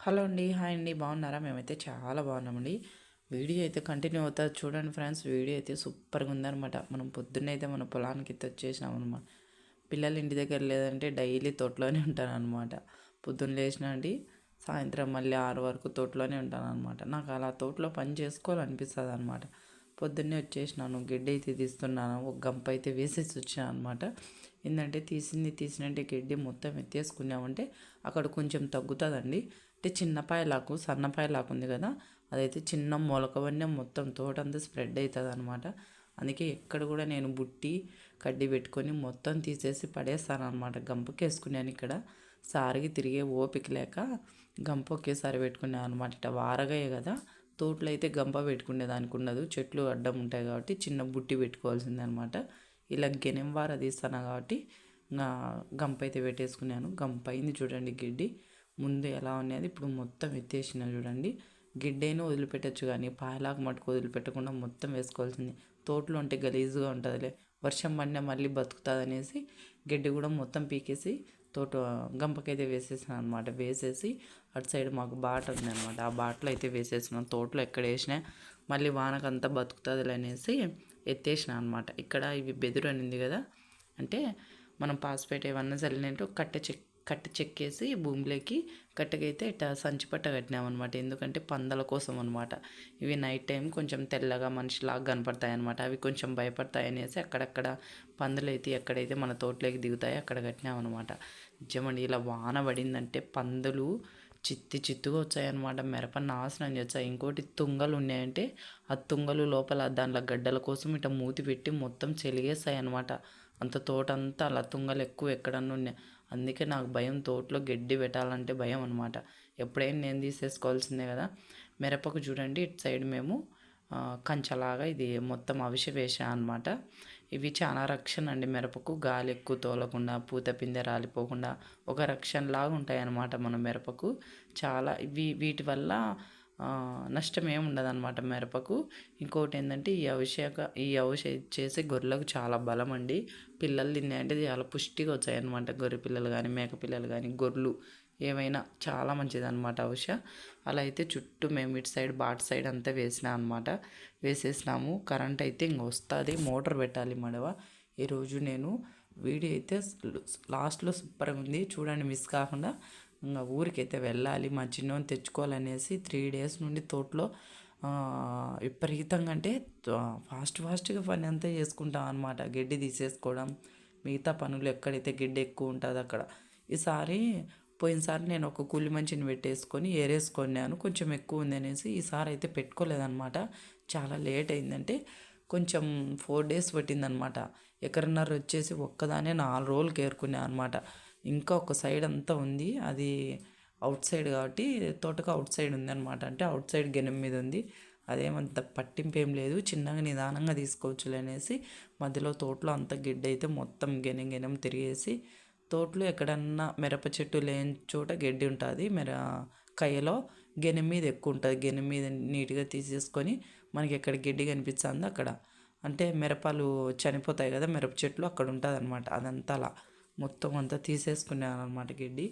Hello అండి hi అండి బాగున్నారా? మేమైతే చాలా బాగున్నామండి. వీడియో అయితే కంటిన్యూ అవుతుంది చూడండి ఫ్రెండ్స్. వీడియో అయితే సూపర్గా ఉందన్నమాట. మనం పొద్దున్నే అయితే మన పొలానికి అయితే వచ్చేసినాం అనమాట పిల్లలు ఇంటి దగ్గర లేదంటే డైలీ తోటలోనే ఉంటాను అనమాట పొద్దున్న లేచిన అండి సాయంత్రం మళ్ళీ ఆరు వరకు తోటలోనే ఉంటాను అనమాట నాకు అలా తోటలో పని చేసుకోవాలనిపిస్తుంది అనమాట పొద్దున్నే వచ్చేసినాను గడ్డి అయితే తీస్తున్నాను ఒక గంప అయితే వేసేసి వచ్చాను అనమాట ఏంటంటే తీసింది తీసినట్టే గడ్డి మొత్తం ఎత్తేసుకున్నామంటే అక్కడ కొంచెం తగ్గుతుందండి. అంటే చిన్నపాయలాకు సన్నపాయలాకు ఉంది కదా అదైతే చిన్న మొలకవన్నీ మొత్తం తోటంతా స్ప్రెడ్ అవుతుంది అనమాట అందుకే ఎక్కడ కూడా నేను బుట్టి కడ్డి పెట్టుకొని మొత్తం తీసేసి పడేస్తాను అనమాట గంపకి వేసుకున్నాను ఇక్కడ. సారిగి తిరిగే ఓపిక లేక గంప ఒకేసారి పెట్టుకున్నాను అనమాట ఇట్లా వారగాయ కదా తోటలో అయితే గంప పెట్టుకునేదానికి ఉండదు. చెట్లు అడ్డం ఉంటాయి కాబట్టి చిన్న బుట్టి పెట్టుకోవాల్సిందే అనమాట ఇలా గెనెం వార తీస్తాను కాబట్టి గంప అయితే పెట్టేసుకున్నాను. గంప అయింది చూడండి గిడ్డి. ముందు ఎలా ఉన్నది? ఇప్పుడు మొత్తం ఎత్తేసిన చూడండి. గిడ్డైనా వదిలిపెట్టచ్చు కానీ పాయలాకు మటుకు వదిలిపెట్టకుండా మొత్తం వేసుకోవాల్సింది. తోటలో ఉంటే గలీజుగా ఉంటుందిలే. వర్షం పడినా మళ్ళీ బతుకుతుంది అనేసి గడ్డి కూడా మొత్తం పీకేసి తోట గంపకైతే వేసేసాను అనమాట వేసేసి అటు సైడ్ మాకు బాట ఉంది అనమాట ఆ బాటలో అయితే వేసేసిన. తోటలో ఎక్కడ వేసినా మళ్ళీ వానకంతా బతుకుతుంది అనేసి ఎత్తేసిన అనమాట ఇక్కడ ఇవి బెదురు అనింది కదా. అంటే మనం పాస్పేట్ ఏమన్నా చల్లినట్టు కట్టె చెక్ కట్ట చెక్కేసి భూమిలోకి కట్టకైతే ఇట్లా సంచి పట్ట కట్టినామన్నమాట. ఎందుకంటే పందల కోసం అనమాట ఇవి నైట్ టైం కొంచెం తెల్లగా మనిషిలాగా కనపడతాయి అనమాట అవి కొంచెం భయపడతాయి అనేసి అక్కడక్కడ పందులు అయితే ఎక్కడైతే మన తోటలోకి దిగుతాయో అక్కడ కట్టినామన్నమాట. నిజమండి ఇలా వాన పడిందంటే పందులు చిత్తి చిత్తుగా వచ్చాయన్నమాట. మిరప నాశనం చేస్తాయి. ఇంకోటి తుంగలు ఉన్నాయంటే ఆ తుంగలు లోపల దాంట్లో గడ్డల కోసం ఇట్లా మూతి పెట్టి మొత్తం చెలిగేస్తాయి అనమాట అంత తోట అంతా అలా తుంగలు ఎక్కువ ఎక్కడన్నా ఉన్నాయి. అందుకే నాకు భయం తోటలో గడ్డి పెట్టాలంటే భయం అనమాట ఎప్పుడైనా నేను తీసేసుకోవాల్సిందే కదా. మిరపకు చూడండి ఇటు సైడ్ మేము కంచలాగా ఇది మొత్తం అవిష వేసా అనమాట ఇవి చాలా రక్షణ అండి మిరపకు. గాలి ఎక్కువ తోలకుండా పూత పిందె రాలిపోకుండా ఒక రక్షణలాగా ఉంటాయి అన్నమాట మన మిరపకు. చాలా ఇవి వీటి వల్ల నష్టం ఏమి ఉండదన్నమాట మిరపకు. ఇంకోటి ఏంటంటే ఈ అవిషేక ఈ అవిష చేసే గొర్రెలకు చాలా బలం అండి పిల్లలు తిన్నాయంటే చాలా పుష్టిగా వచ్చాయన్నమాట గొర్రె పిల్లలు కానీ మేక పిల్లలు కానీ గొర్రెలు. ఏమైనా చాలా మంచిది అనమాట అవశ అలా అయితే చుట్టూ మేము ఇటు సైడ్ బాట్ సైడ్ అంతా వేసినా అనమాట వేసేసినాము. కరెంట్ అయితే ఇంక వస్తుంది. మోటార్ పెట్టాలి మడవ. ఈరోజు నేను వీడియో అయితే లాస్ట్లో సూపర్గా ఉంది చూడండి మిస్ కాకుండా. ఇంకా ఊరికైతే వెళ్ళాలి మా చిన్నోని తెచ్చుకోవాలనేసి త్రీ డేస్ నుండి తోటలో విపరీతంగా అంటే ఫాస్ట్ ఫాస్ట్గా పని అంతా చేసుకుంటాం అనమాట గడ్డి తీసేసుకోవడం మిగతా పనులు ఎక్కడైతే గడ్డి ఎక్కువ ఉంటుందో అక్కడ. ఈసారి పోయినసారి నేను ఒక కూలి మంచిని పెట్టేసుకొని ఏరేసుకున్నాను. కొంచెం ఎక్కువ ఉంది అనేసి ఈసారి అయితే పెట్టుకోలేదనమాట చాలా లేట్ అయిందంటే కొంచెం ఫోర్ డేస్ పట్టిందనమాట ఎకరన్నర వచ్చేసి ఒక్కదానే నాలుగు రోజులు ఏరుకున్నాను అనమాట ఇంకా ఒక సైడ్ అంతా ఉంది. అది అవుట్ సైడ్ కాబట్టి తోటకు అవుట్ సైడ్ ఉంది అనమాట అంటే అవుట్ సైడ్ గెనం మీద ఉంది. అదేమంత పట్టింపు ఏం లేదు. చిన్నగా నిదానంగా తీసుకోవచ్చు అనేసి మధ్యలో తోటలో అంత గిడ్డ అయితే మొత్తం గెనం గెనం తిరిగేసి తోటలో ఎక్కడన్నా మిరప చెట్టు లేని చోట గడ్డి ఉంటుంది. మిర కయ్యలో గెనె మీద ఎక్కువ ఉంటుంది. గెనె మీద నీట్గా తీసేసుకొని మనకి ఎక్కడ గడ్డి కనిపిస్తుంది అక్కడ. అంటే మిరపలు చనిపోతాయి కదా మిరప చెట్లు అక్కడ ఉంటుంది అనమాట అదంతా అలా. మొత్తం అంతా తీసేసుకున్నాను అనమాట గడ్డి.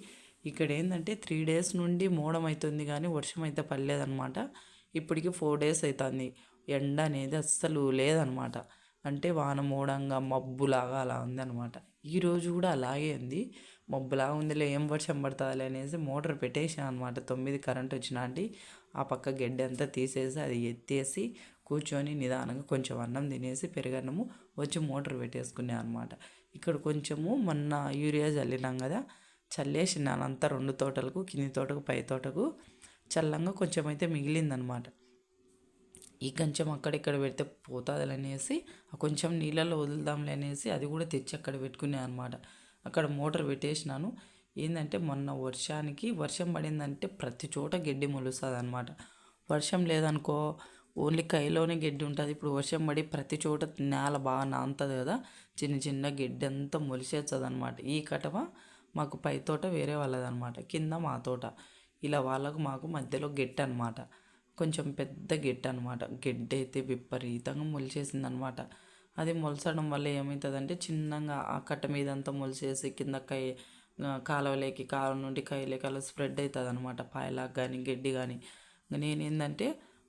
ఇక్కడ ఏంటంటే త్రీ డేస్ నుండి మోడం అవుతుంది కానీ వర్షం అయితే పడలేదనమాట ఇప్పటికి ఫోర్ డేస్ అవుతుంది ఎండ అనేది అస్సలు లేదనమాట అంటే వాన మూడంగా మబ్బులాగా అలా ఉందన్నమాట. ఈరోజు కూడా అలాగే ఉంది. మబ్బులాగా ఉందిలే ఏం వర్షం పడుతుంది అనేసి మోటార్ పెట్టేసాను అనమాట తొమ్మిది కరెంట్ వచ్చినాంటి ఆ పక్క గడ్డి అంతా తీసేసి అది ఎత్తేసి కూర్చొని నిదానంగా కొంచెం అన్నం తినేసి పెరుగన్నము వచ్చి మోటార్ పెట్టేసుకున్నాను అనమాట ఇక్కడ కొంచెము మొన్న యూరియా చల్లినాం కదా చల్లేసినాను అంతా రెండు తోటలకు కింది తోటకు పై తోటకు. చల్లంగా కొంచెం అయితే మిగిలిందనమాట. ఈ కొంచెం అక్కడిక్కడ పెడితే పోతుంది అనేసి కొంచెం నీళ్ళలో వదులుదాంలే అనేసి అది కూడా తెచ్చి అక్కడ పెట్టుకునే అనమాట. అక్కడ మోటార్ పెట్టేసినాను. ఏంటంటే మొన్న వర్షానికి వర్షం పడిందంటే ప్రతి చోట గడ్డి మొలుస్తుంది అనమాట వర్షం లేదనుకో ఓన్లీ కైలోనే గడ్డి ఉంటుంది. ఇప్పుడు వర్షం పడి ప్రతి చోట నేల బాగా నానుతుంది కదా. చిన్న చిన్న గడ్డి అంతా మొలిసేస్తుంది అనమాట ఈ కటవ మాకు పై తోట వేరే వాళ్ళదనమాట కింద మా తోట. ఇలా వాళ్ళకు మాకు మధ్యలో గెట్ అనమాట కొంచెం పెద్ద గెట్ అనమాట గెడ్డ అయితే విపరీతంగా మొలిచేసింది అనమాట అది మొలసడం వల్ల ఏమవుతుందంటే చిన్నగా ఆ కట్ట మీద అంతా మొలిసేసి కింద కై కాలవలేకి కాలం కాలువ నుండి కైలోకి అలా స్ప్రెడ్ అవుతుంది అనమాట పాయలాగా కానీ గడ్డి కానీ ఇంకా నేను ఏంటంటే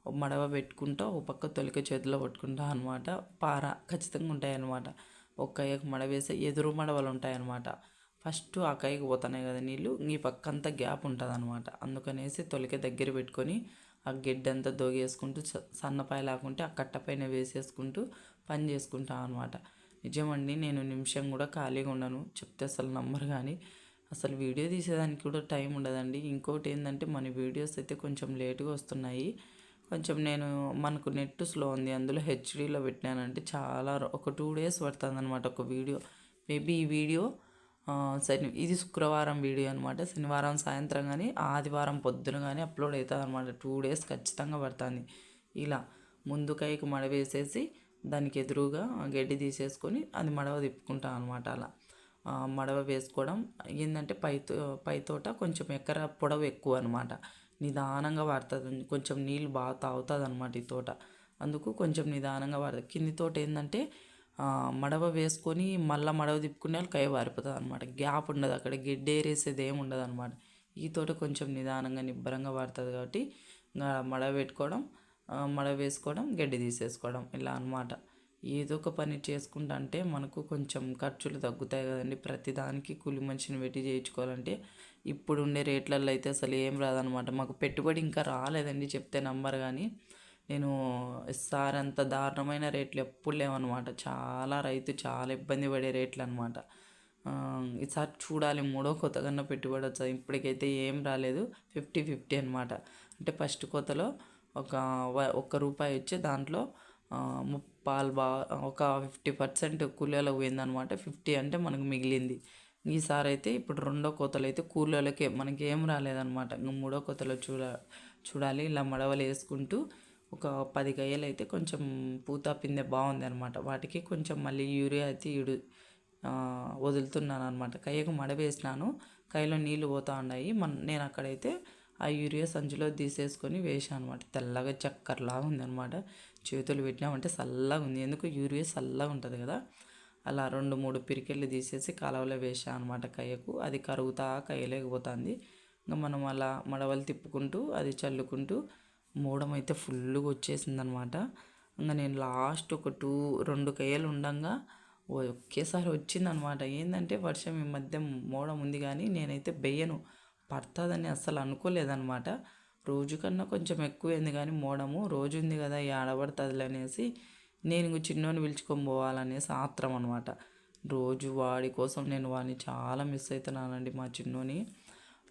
మడవ పెట్టుకుంటా ఒక పక్క తొలిక చేతిలో పట్టుకుంటా అనమాట పార ఖచ్చితంగా ఉంటాయన్నమాట. ఒక కయ్యకు మడవ వేస్తే ఎదురు మడవలు ఉంటాయి అనమాట ఫస్ట్ ఆ కైకి పోతున్నాయి కదా నీళ్ళు ఈ పక్క అంతా గ్యాప్ ఉంటుంది అనమాట అందుకనేసి తొలిక దగ్గర పెట్టుకొని ఆ గడ్డి అంతా దోగేసుకుంటూ స- సన్నపాయ లేకుంటే ఆ కట్టపైన వేసేసుకుంటూ పని చేసుకుంటా అనమాట నిజమండి నేను నిమిషం కూడా ఖాళీగా ఉండను. చెప్తే అసలు నమ్మరు కానీ అసలు వీడియో తీసేదానికి కూడా టైం ఉండదండి. ఇంకోటి ఏంటంటే మన వీడియోస్ అయితే కొంచెం లేటుగా వస్తున్నాయి. కొంచెం నేను మనకు నెట్ స్లో ఉంది అందులో హెచ్డీలో పెట్టినానంటే చాలా రో- ఒక టూ డేస్ పడుతుంది అనమాట ఒక వీడియో. మేబీ ఈ వీడియో శని ఇది శుక్రవారం వీడియో అనమాట శనివారం సాయంత్రం కానీ ఆదివారం పొద్దున కానీ అప్లోడ్ అవుతుంది అనమాట టూ డేస్ ఖచ్చితంగా పడుతుంది. ఇలా ముందు కైకి మడవేసేసి దానికి ఎదురుగా గడ్డి తీసేసుకొని అది మడవ తిప్పుకుంటాం అనమాట అలా. మడవ వేసుకోవడం ఏంటంటే పై పైతోట పై తోట కొంచెం ఎకర పొడవు ఎక్కువ అనమాట నిదానంగా పడుతుంది కొంచెం నీళ్ళు బాగా తాగుతుంది అనమాట ఈ తోట. అందుకు కొంచెం నిదానంగా పడుతుంది కింది తోట ఏంటంటే మడవ వేసుకొని మళ్ళీ మడవ తిప్పుకునే వాళ్ళు కై పారిపోతుంది అనమాట గ్యాప్ ఉండదు అక్కడ గిడ్డ ఏరేసేది ఏమి ఉండదు అనమాట ఈ తోట కొంచెం నిదానంగా నిబ్బరంగా పడుతుంది కాబట్టి మడవ పెట్టుకోవడం మడవ వేసుకోవడం గడ్డి తీసేసుకోవడం ఇలా అన్నమాట. ఏదో ఒక పని చేసుకుంటా అంటే మనకు కొంచెం ఖర్చులు తగ్గుతాయి కదండి. ప్రతిదానికి కూలి మనిషిని పెట్టి చేయించుకోవాలంటే ఇప్పుడు ఉండే రేట్లలో అయితే అసలు ఏం రాదనమాట. మాకు పెట్టుబడి ఇంకా రాలేదండి చెప్తే నంబర్ కానీ. నేను సార్ అంత దారుణమైన రేట్లు ఎప్పుడు లేవన్నమాట చాలా రైతు చాలా ఇబ్బంది పడే రేట్లు అనమాట ఈసారి చూడాలి మూడో కొత్త కన్నా పెట్టుబడి వచ్చాయి ఇప్పటికైతే ఏం రాలేదు. ఫిఫ్టీ ఫిఫ్టీ అనమాట. అంటే ఫస్ట్ కొత్తలో ఒక వ- ఒక్క రూపాయి వచ్చి దాంట్లో పాలు బాగా ఒక ఫిఫ్టీ పర్సెంట్ కూలీలకు పోయిందనమాట ఫిఫ్టీ అంటే మనకు మిగిలింది. ఈసారి అయితే ఇప్పుడు రెండో కోతలు అయితే కూలీలకే మనకి ఏం రాలేదనమాట ఇంకా మూడో కోతలో చూడ చూడాలి. ఇలా మడవలు వేసుకుంటూ ఒక పది గయ్యలు అయితే కొంచెం పూత పిందె బాగుంది అనమాట వాటికి కొంచెం మళ్ళీ యూరియా అయితే ఇడు వదులుతున్నాను అనమాట కయ్యకు మడవేసినాను. కయ్యలో నీళ్ళు పోతా ఉన్నాయి. మన నేను అక్కడైతే ఆ యూరియా సంచిలో తీసేసుకొని వేసాను అనమాట తెల్లగా చక్కర్లాగా ఉందనమాట చేతులు పెట్టినామంటే చల్లగా ఉంది. ఎందుకు? యూరియా చల్లగా ఉంటుంది కదా. అలా రెండు మూడు పిరికెళ్ళు తీసేసి కాలువలో వేసాను అనమాట కయ్యకు. అది కరుగుతా కయ్యలేకపోతుంది. ఇంకా మనం అలా మడవలు తిప్పుకుంటూ అది చల్లుకుంటూ మూడం అయితే ఫుల్గా వచ్చేసింది అనమాట ఇంకా నేను లాస్ట్ ఒక టూ రెండు కయ్యలు ఉండగా ఒకేసారి వచ్చిందనమాట ఏంటంటే వర్షం ఈ మధ్య మోడం ఉంది కానీ నేనైతే బెయ్యను. పడుతుందని అస్సలు అనుకోలేదనమాట రోజు కన్నా కొంచెం ఎక్కువైంది కానీ మోడము రోజు ఉంది కదా ఈ ఆడబడుతుంది అనేసి నేను ఇంక చిన్నోని పిలుచుకొని పోవాలనేసి ఆత్రం అనమాట రోజు వాడి కోసం నేను వాడిని చాలా మిస్ అవుతున్నానండి మా చిన్నోని.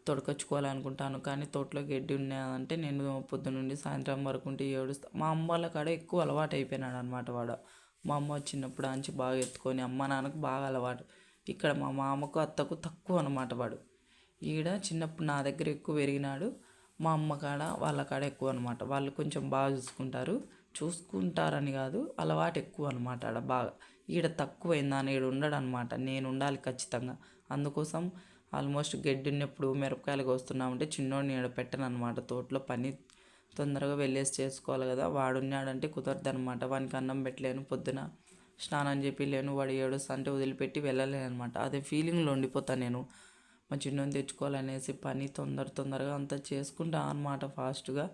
తొడకొచ్చుకోవాలనుకుంటాను కానీ తోటలో గడ్డి ఉన్నదంటే నేను పొద్దు నుండి సాయంత్రం వరకు ఉంటే ఏడుస్తా. మా అమ్మ వాళ్ళ కాడ ఎక్కువ అలవాటు అయిపోయినాడు అనమాట వాడు. మా అమ్మ చిన్నప్పుడు అంచి బాగా ఎత్తుకొని అమ్మ నాన్నకు బాగా అలవాటు. ఇక్కడ మా మామకు అత్తకు తక్కువ అనమాట వాడు. ఈడ చిన్నప్పుడు నా దగ్గర ఎక్కువ పెరిగినాడు. మా అమ్మ కాడ వాళ్ళ కాడ ఎక్కువ అనమాట వాళ్ళు కొంచెం బాగా చూసుకుంటారు. చూసుకుంటారని కాదు అలవాటు ఎక్కువ అనమాట ఆడ బాగా. ఈడ తక్కువ అయిందని ఈడ ఉండడు అనమాట నేను ఉండాలి ఖచ్చితంగా. అందుకోసం ఆల్మోస్ట్ గడ్డి ఉన్నప్పుడు మిరపకాయలు కోస్తున్నామంటే చిన్నోడిని ఈడ పెట్టను అనమాట తోటలో పని తొందరగా వెళ్ళేసి చేసుకోవాలి కదా. వాడున్నాడంటే కుదరదు అనమాట వానికి అన్నం పెట్టలేను పొద్దున స్నానం చెప్పి లేను వాడు ఏడుస్తా అంటే వదిలిపెట్టి వెళ్ళలేను అనమాట అదే ఫీలింగ్లో ఉండిపోతాను నేను. మా చిన్నోని తెచ్చుకోవాలనేసి పని తొందర తొందరగా అంతా చేసుకుంటా అనమాట ఫాస్ట్గా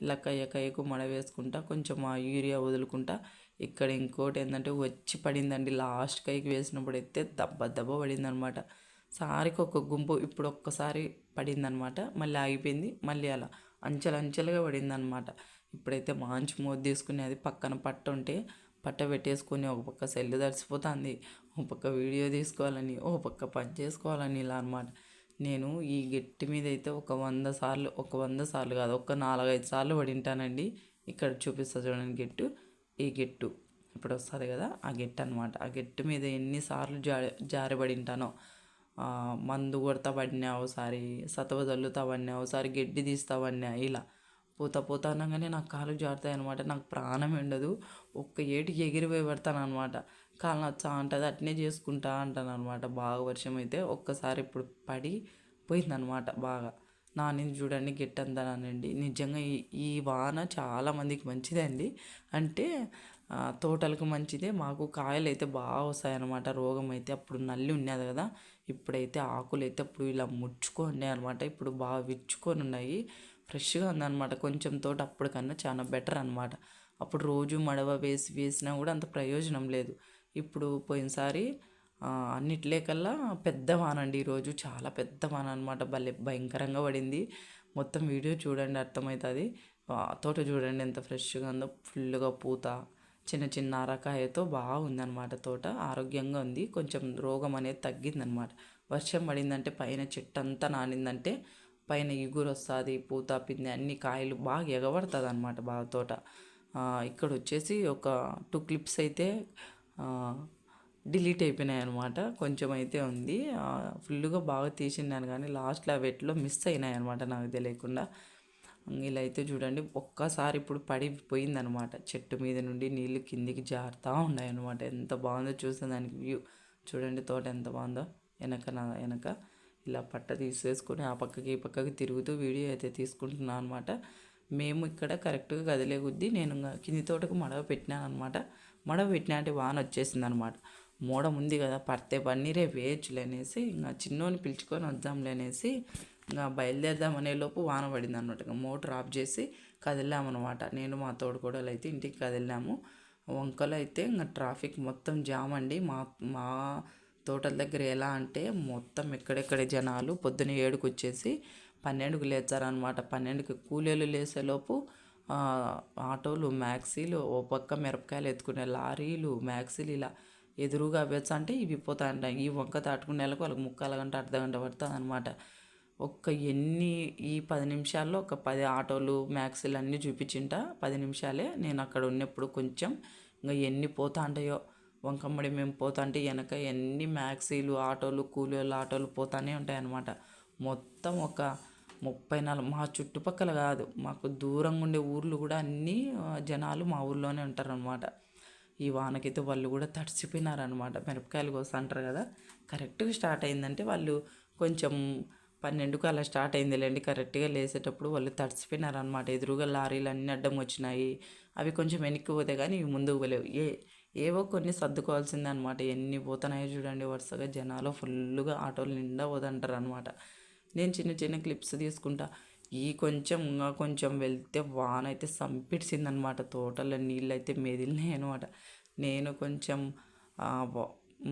ఇలా కయ్య కయ్యకు మడ వేసుకుంటా కొంచెం ఆ యూరియా వదులుకుంటా. ఇక్కడ ఇంకోటి ఏంటంటే వచ్చి పడిందండి లాస్ట్ కైకి వేసినప్పుడు అయితే దెబ్బ దెబ్బ పడింది అనమాట సారికి ఒక గుంపు ఇప్పుడు ఒక్కసారి పడిందనమాట మళ్ళీ ఆగిపోయింది మళ్ళీ అలా అంచెలంచెలుగా పడిందనమాట. ఇప్పుడైతే మంచి మోది తీసుకుని అది పక్కన పట్ట ఉంటే పట్ట పెట్టేసుకొని ఒక పక్క సెల్లు తడిసిపోతుంది. ఒక పక్క వీడియో తీసుకోవాలని ఓ పక్క పని చేసుకోవాలని ఇలా అనమాట నేను ఈ గట్టి మీద అయితే ఒక వంద సార్లు ఒక వంద సార్లు కాదు ఒక నాలుగైదు సార్లు పడింటానండి. ఇక్కడ చూపిస్తా చూడండి గెట్టు. ఈ గెట్టు ఇప్పుడు వస్తుంది కదా ఆ గెట్టు అనమాట ఆ గెట్టు మీద ఎన్నిసార్లు జారి జారిపడింటానో మందు కొడతా పడినా ఒకసారి సతవ చల్లుతా పడినా ఒకసారి గడ్డి తీస్తా పడినా ఇలా. పోతా పోతా అనగానే నాకు కాలు జారుతాయి అనమాట నాకు ప్రాణం ఉండదు ఒక్క ఏటికి ఎగిరిపోయి పడతాను అనమాట కాలు నచ్చా అంటది అట్నే చేసుకుంటా అంటాను అనమాట బాగా వర్షం అయితే ఒక్కసారి ఇప్పుడు పడి పోయిందనమాట బాగా. నానింది చూడండి గెట్టంతానండి నిజంగా ఈ ఈ వాన చాలా మందికి మంచిదండి. అంటే తోటలకు మంచిదే. మాకు కాయలు అయితే బాగా వస్తాయి అన్నమాట రోగం అయితే అప్పుడు నల్లి ఉన్నది కదా. ఇప్పుడైతే ఆకులు అయితే అప్పుడు ఇలా ముచ్చుకొని ఉన్నాయి అనమాట ఇప్పుడు బాగా విచ్చుకొని ఉన్నాయి. ఫ్రెష్గా ఉందన్నమాట. కొంచెం తోట అప్పటికన్నా చాలా బెటర్ అనమాట అప్పుడు రోజు మడవ వేసి వేసినా కూడా అంత ప్రయోజనం లేదు. ఇప్పుడు పోయినసారి అన్నిట్లే కల్లా పెద్ద వాన అండి ఈరోజు. చాలా పెద్ద వాన అనమాట భలే భయంకరంగా పడింది. మొత్తం వీడియో చూడండి అర్థమవుతుంది. తోట చూడండి ఎంత ఫ్రెష్గా ఉందో. ఫుల్గా పూత చిన్న చిన్న అరకాయతో బాగుందనమాట తోట. ఆరోగ్యంగా ఉంది. కొంచెం రోగం అనేది తగ్గిందనమాట వర్షం పడిందంటే పైన చెట్టు అంతా నానిందంటే పైన ఇగురు వస్తుంది పూత పిండి అన్ని కాయలు బాగా ఎగబడుతుంది అనమాట బాగా తోట. ఇక్కడ వచ్చేసి ఒక టూ క్లిప్స్ అయితే డిలీట్ అయిపోయినాయి అనమాట కొంచెం అయితే ఉంది. ఫుల్గా బాగా తీసినాను కానీ లాస్ట్లో అవి ఎట్లో మిస్ అయినాయి అనమాట నాకు తెలియకుండా. ఇలా అయితే చూడండి ఒక్కసారి ఇప్పుడు పడిపోయిందనమాట చెట్టు మీద నుండి నీళ్ళు కిందికి జారుతూ ఉన్నాయి అనమాట ఎంత బాగుందో చూస్తే దానికి వ్యూ. చూడండి తోట ఎంత బాగుందో వెనక నా వెనక. ఇలా పట్ట తీసేసుకొని ఆ పక్కకి ఈ పక్కకి తిరుగుతూ వీడియో అయితే తీసుకుంటున్నాను అనమాట మేము ఇక్కడ కరెక్ట్గా కదిలే కొద్దీ నేను ఇంకా కింది తోటకు మడవ పెట్టినాను అనమాట మడవ పెట్టినా అంటే వాన వచ్చేసింది అనమాట మూడం ఉంది కదా పడితే పని రేపు వేయచ్చులే అనేసి ఇంకా చిన్నోని పిలుచుకొని వద్దాంలే అనేసి ఇంకా బయలుదేరదాం లోపు వాన పడింది అనమాట ఇంకా మోటార్ ఆఫ్ చేసి కదిలామన్నమాట నేను మా తోడుకోడలు అయితే ఇంటికి కదిలినాము. వంకలు అయితే ఇంకా ట్రాఫిక్ మొత్తం జామ్ అండి. మా మా తోటల దగ్గర ఎలా అంటే మొత్తం ఎక్కడెక్కడ జనాలు పొద్దున ఏడుకు వచ్చేసి పన్నెండుకు లేచారనమాట పన్నెండుకి కూలీలు లేసేలోపు ఆటోలు మ్యాక్సీలు ఓ పక్క మిరపకాయలు ఎత్తుకునే లారీలు మ్యాక్సీలు ఇలా ఎదురుగా వేచ అంటే ఇవి పోతాయంట. ఈ వంక దాటుకునే వాళ్ళకి వాళ్ళకి ముక్కాల గంట అర్ధ గంట పడుతుంది అనమాట ఒక్క ఎన్ని ఈ పది నిమిషాల్లో ఒక పది ఆటోలు మ్యాక్సీలు అన్నీ చూపించింట. పది నిమిషాలే నేను అక్కడ ఉన్నప్పుడు కొంచెం ఇంకా ఎన్ని పోతా ఉంటాయో వంకమ్మడి మేము పోతుంటే వెనక ఎన్ని మ్యాక్సీలు ఆటోలు కూలీలు ఆటోలు పోతానే ఉంటాయన్నమాట. మొత్తం ఒక ముప్పై నాలుగు మా చుట్టుపక్కల కాదు మాకు దూరంగా ఉండే ఊర్లు కూడా అన్నీ జనాలు మా ఊర్లోనే ఉంటారనమాట ఈ వానకైతే వాళ్ళు కూడా తడిసిపోయినారనమాట మిరపకాయలు కోసం అంటారు కదా కరెక్ట్గా స్టార్ట్ అయిందంటే వాళ్ళు కొంచెం పన్నెండుకు అలా స్టార్ట్ అయిందిలేండి కరెక్ట్గా లేసేటప్పుడు వాళ్ళు తడిసిపోయినారనమాట ఎదురుగా లారీలు అన్నీ అడ్డం వచ్చినాయి అవి కొంచెం వెనక్కి పోతే కానీ ఇవి ముందుకు పోలేవు. ఏ ఏవో కొన్ని సర్దుకోవాల్సిందే అనమాట ఎన్ని పోతున్నాయో చూడండి వరుసగా జనాలు ఫుల్గా ఆటోలు నిండా పోదంటారు అనమాట నేను చిన్న చిన్న క్లిప్స్ తీసుకుంటా. ఈ కొంచెం ఇంకా కొంచెం వెళ్తే వాన అయితే సంపిడిసిందనమాట. తోటలో నీళ్ళు అయితే మెదిలినాయి అనమాట నేను కొంచెం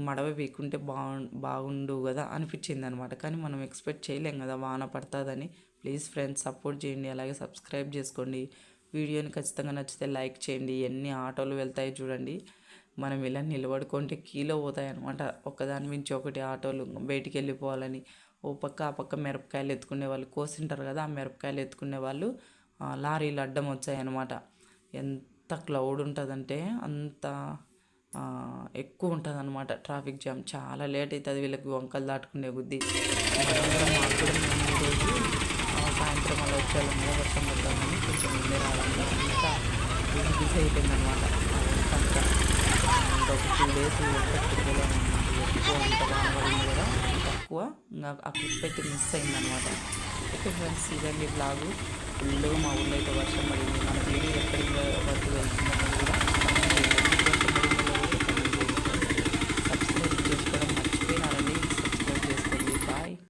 మడవ పీకుంటే బాగు బాగుండు కదా అనిపించింది అనమాట కానీ మనం ఎక్స్పెక్ట్ చేయలేం కదా వాన పడుతుందని. ప్లీజ్ ఫ్రెండ్స్ సపోర్ట్ చేయండి. అలాగే సబ్స్క్రైబ్ చేసుకోండి. వీడియోని ఖచ్చితంగా నచ్చితే లైక్ చేయండి. ఎన్ని ఆటోలు వెళ్తాయో చూడండి. మనం ఇలా నిలబడుకుంటే కీలో పోతాయన్నమాట. ఒకదాని మించి ఒకటి ఆటోలు బయటికి వెళ్ళిపోవాలని ఓ పక్క ఆ పక్క మిరపకాయలు ఎత్తుకునే వాళ్ళు కోసింటారు కదా ఆ మిరపకాయలు ఎత్తుకునే వాళ్ళు లారీలు అడ్డం వచ్చాయన్నమాట. ఎంత క్లౌడ్ ఉంటుందంటే అంత ఎక్కువ ఉంటుంది అనమాట ట్రాఫిక్ జామ్. చాలా లేట్ అవుతుంది వీళ్ళకి వంకలు దాటుకునే బుద్ధి. సాయంత్రం అలా వచ్చేయాలి వర్షం పడతామని కొంచెం ముందే రావాలని అంతా బిజీ అయిపోయింది అనమాట ఒక టూ డేస్ ఎక్కువ అంత బాగుపడింది కదా తక్కువ ఇంకా ఆ క్లిప్ అయితే మిస్ అయిందనమాట. ఓకే ఫ్రెండ్స్ ఇదండి బ్లాగు ఫుల్ మా ఊళ్ళో అయితే వర్షం పడింది. మన వీడియో ఎక్కడికి